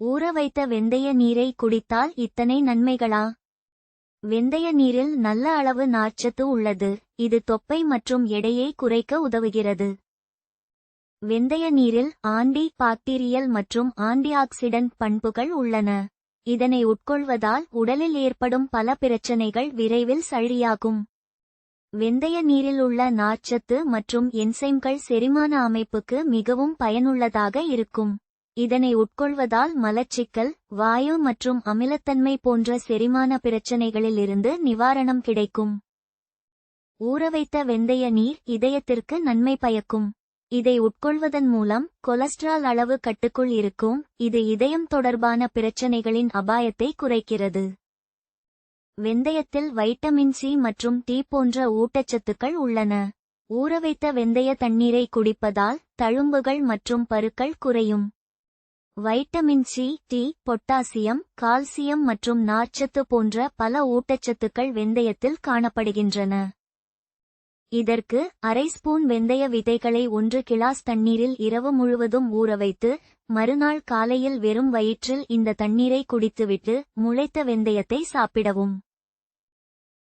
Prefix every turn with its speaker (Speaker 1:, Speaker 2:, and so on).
Speaker 1: ஊற வைத்த வெந்தய நீரை குடித்தால் இத்தனை நன்மைகளா? வெந்தய நீரில் நல்ல அளவு நார்ச்சத்து உள்ளது. இது தொப்பை மற்றும் எடையை குறைக்க உதவுகிறது. வெந்தய நீரில் ஆண்டி பாக்டீரியல் மற்றும் ஆன்டிஆக்சிடன்ட் பண்புகள் உள்ளன. இதனை உட்கொள்வதால் உடலில் ஏற்படும் பல பிரச்சனைகள் விரைவில் சளியாகும் வெந்தய நீரில் உள்ள நார்ச்சத்து மற்றும் என்சைம்கள் செரிமான அமைப்புக்கு மிகவும் பயனுள்ளதாக இருக்கும். இதனை உட்கொள்வதால் மலச்சிக்கல் வாயு மற்றும் அமிலத்தன்மை போன்ற செரிமான பிரச்சனைகளிலிருந்து நிவாரணம் கிடைக்கும். ஊறவைத்த வெந்தய நீர் இதயத்திற்கு நன்மை பயக்கும். இதை உட்கொள்வதன் மூலம் கொலஸ்ட்ரால் அளவு கட்டுக்குள் இருக்கும். இது இதயம் தொடர்பான பிரச்சனைகளின் அபாயத்தை குறைக்கிறது. வெந்தயத்தில் வைட்டமின் சி மற்றும் டி போன்ற ஊட்டச்சத்துக்கள் உள்ளன. ஊறவைத்த வெந்தய தண்ணீரை குடிப்பதால் தழும்புகள் மற்றும் பருக்கள் குறையும். Vitamin C D potassium calcium மற்றும் நார்ச்சத்து போன்ற பல ஊட்டச்சத்துக்கள் வெந்தயத்தில் காணப்படுகின்றன. இதற்கு அரை ஸ்பூன் வெந்தய விதைகளை ஒன்று கிளாஸ் தண்ணீரில் இரவு முழுவதும் ஊறவைத்து மறுநாள் காலையில் வெறும் வயிற்றில் இந்த தண்ணீரை குடித்துவிட்டு முளைத்த வெந்தயத்தை சாப்பிடவும்.